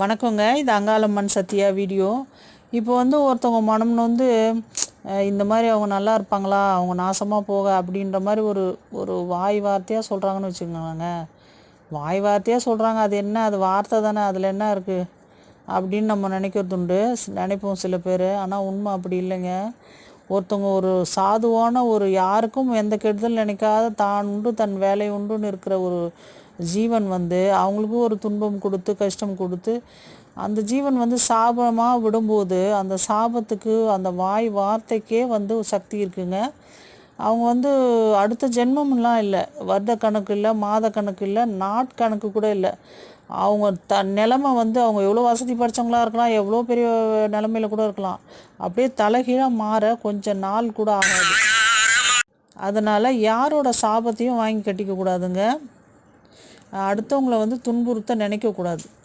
வணக்கங்க. இது அங்காளம்மன் சத்யா வீடியோ. இப்போ வந்து ஒருத்தவங்க மனம்னு வந்து இந்த மாதிரி அவங்க நல்லா இருப்பாங்களா அவங்க நாசமாக போக அப்படின்ற மாதிரி ஒரு ஒரு வாய் வார்த்தையாக சொல்கிறாங்கன்னு வச்சுக்கோங்க வாய் வார்த்தையாக சொல்கிறாங்க அது என்ன அது வார்த்தை தானே அதில் என்ன இருக்குது அப்படின்னு நம்ம நினைக்கிறது உண்டு நினைப்போம் சில பேர். ஆனால் உண்மை அப்படி இல்லைங்க. ஒருத்தவங்க ஒரு சாதுவான ஒரு யாருக்கும் எந்த கெடுதல் நினைக்காத தான் உண்டு தன் வேலை உண்டுன்னு இருக்கிற ஒரு ஜீவன் வந்து அவங்களுக்கும் ஒரு துன்பம் கொடுத்து கஷ்டம் கொடுத்து அந்த ஜீவன் வந்து சாபமாக விடும்போது அந்த சாபத்துக்கு அந்த வாய் வார்த்தைக்கே வந்து சக்தி இருக்குங்க. அவங்க வந்து அடுத்த ஜென்மம்லாம் இல்லை. வருட கணக்கு இல்லை மாத கணக்கு இல்லை நாட்கணக்கு கூட இல்லை. அவங்க த நிலமை வந்து அவங்க எவ்வளோ வசதி படித்தவங்களாக இருக்கலாம் எவ்வளோ பெரிய நிலமையில கூட இருக்கலாம். அப்படியே தலைகீழாக மாற கொஞ்சம் நாள் கூட ஆகாது. அதனால் யாரோட சாபத்தையும் வாங்கி கட்டிக்க கூடாதுங்க. வந்து துன்புறுத்த நினைக்கக்கூடாது